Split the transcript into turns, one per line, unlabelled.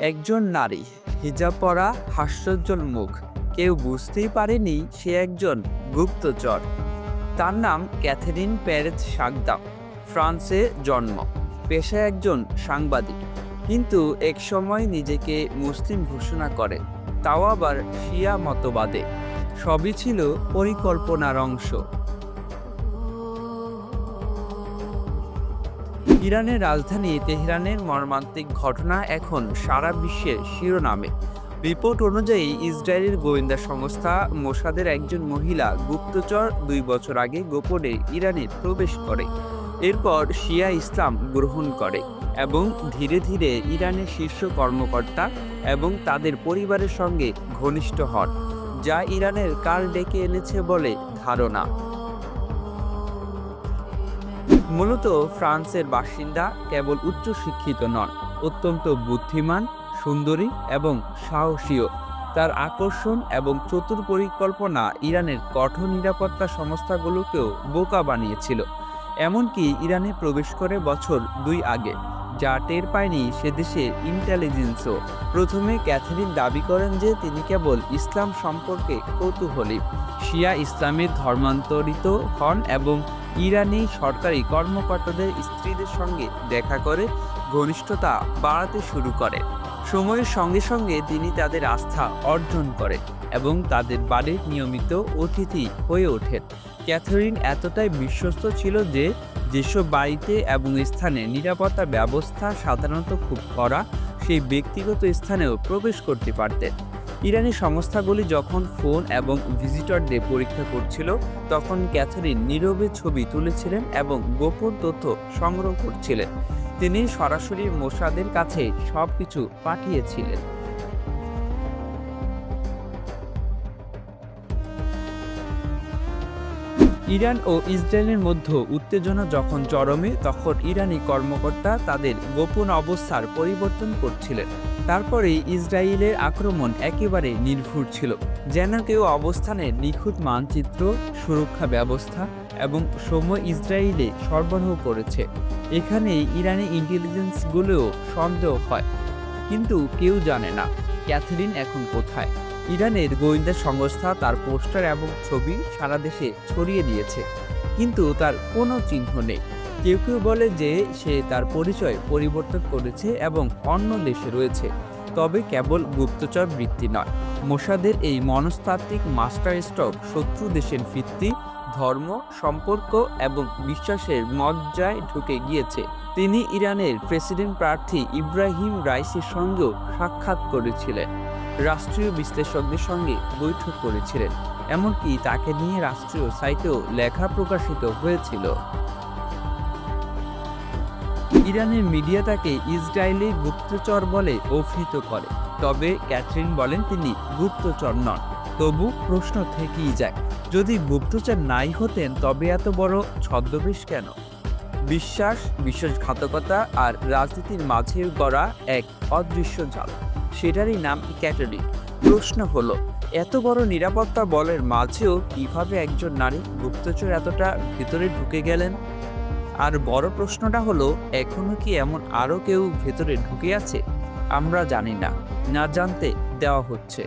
একজন নারী। হিজাব পরা হাস্যোজ্জ্বল মুখ। কেউ বুঝতেই পারেনি সে একজন গুপ্তচর। তার নাম ক্যাথেরিন প্যারেজ সাগদাম ফ্রান্সে জন্ম। পেশায় একজন সাংবাদিক। কিন্তু একসময় নিজেকে মুসলিম ঘোষণা করে। তাও আবার শিয়া মতবাদে। সবই ছিল পরিকল্পনার অংশ। ইরানের রাজধানী তেহরানের মর্মান্তিক ঘটনা এখন সারা বিশ্বের শিরোনামে। রিপোর্ট অনুযায়ী ইসরায়েলের গোয়েন্দা সংস্থা মোসাদের একজন মহিলা গুপ্তচর দুই বছর আগে গোপনে ইরানে প্রবেশ করে। এরপর শিয়া ইসলাম গ্রহণ করে এবং ধীরে ধীরে ইরানের শীর্ষ কর্মকর্তা এবং তাদের পরিবারের সঙ্গে ঘনিষ্ঠ হন, যা ইরানের কাল ডেকে এনেছে বলে ধারণা। মূলত ফ্রান্সের বাসিন্দা কেবল উচ্চশিক্ষিত নন, অত্যন্ত বুদ্ধিমান, সুন্দরী এবং সাহসীও। তার আকর্ষণ এবং চতুর পরিকল্পনা ইরানের কঠোর নিরাপত্তা সংস্থাগুলোকেও বোকা বানিয়েছিল। এমনকি ইরানে প্রবেশ করে বছর দুই আগে, যা টের পায়নি সে দেশে ইন্টেলিজেন্সও প্রথমে ক্যাথরিন দাবি করেন যে তিনি কেবল ইসলাম সম্পর্কে কৌতূহলী। শিয়া ইসলামের ধর্মান্তরিত হন এবং ইরানি সরকারি কর্মকর্তাদের স্ত্রীদের সঙ্গে দেখা করে ঘনিষ্ঠতা বাড়াতে শুরু করে। সময়ের সঙ্গে সঙ্গে তিনি তাদের আস্থা অর্জন করে এবং তাদের বাড়ির নিয়মিত অতিথি হয়ে ওঠেন। ক্যাথরিন এতটাই বিশ্বস্ত ছিল যে, যেসব বাড়িতে এবং স্থানে নিরাপত্তা ব্যবস্থা সাধারণত খুব কড়া, সেই ব্যক্তিগত স্থানেও প্রবেশ করতে পারতেন। ইরানি সংস্থাগুলি যখন ফোন এবং ভিজিটরদের পরীক্ষা করছিল, তখন ক্যাথরিন নীরবে ছবি তুলেছিলেন এবং গোপন তথ্য সংগ্রহ করছিলেন। তিনি সরাসরি মোসাদের কাছে সব কিছু পাঠিয়েছিলেন। ইরান ও ইসরায়েলের মধ্যে উত্তেজনা যখন চরমে, তখন ইরানি কর্মকর্তা তাদের গোপন অবস্থার পরিবর্তন করছিলেন। তারপরে ইসরায়েলের আক্রমণ একেবারে নির্ভুল ছিল, যেন কেউ অবস্থানের নিখুঁত মানচিত্র, সুরক্ষা ব্যবস্থা এবং সময় ইসরায়েলে সরবরাহ করেছে। এখানে ইরানি ইন্টেলিজেন্সগুলোও সন্দেহ হয়, কিন্তু কেউ জানে না, ক্যাথরিন এখন কোথায়? ইরানের গোয়েন্দা সংস্থা তার পোস্টার এবং ছবি সারা দেশে ছড়িয়ে দিয়েছে, কিন্তু তার কোনো চিহ্ন নেই। কেউ কেউ বলে যে সে তার পরিচয় পরিবর্তন করেছে এবং অন্য দেশে রয়েছে, তবে কেবল গুপ্তচর বৃত্তি নয়। মোসাদের এই মনস্তাত্ত্বিক মাস্টার স্ট্রোক শত্রু দেশের ভিত্তি, ধর্ম, সম্পর্ক এবং বিশ্বাসের মজ্জায় ঢুকে গিয়েছে। তিনি ইরানের প্রেসিডেন্ট প্রার্থী ইব্রাহিম রাইসির সঙ্গেও সাক্ষাৎ করেছিলেন। রাষ্ট্রীয় বিশ্লেষকদের সঙ্গে বৈঠক করেছিলেন। এমনকি তাকে নিয়ে রাষ্ট্রীয় সাইটেও লেখা প্রকাশিত হয়েছিল। ইরানের মিডিয়া তাকে ইসরায়েলি গুপ্তচর বলে অভিহিত করে। তবে ক্যাথরিন বলেন তিনি গুপ্তচর নন। তবু প্রশ্ন থেকেই যায়, যদি গুপ্তচর নাই হতেন তবে এত বড় ছদ্মবেশ কেন? বিশ্বাস বিশ্বাসঘাতকতা আর রাজনীতির মাঝে গড়া এক অদৃশ্য জাল সেটারই নাম ক্যাটারিন প্রশ্ন হলো, এত বড় নিরাপত্তা বলের মাঝেও কীভাবে একজন নারী গুপ্তচর এতটা ভিতরে ঢুকে গেলেন? আর বড় প্রশ্নটা হলো, এখনও কি এমন আরও কেউ ভেতরে ঢুকে আছে? আমরা জানি না। না জানতে দেওয়া হচ্ছে।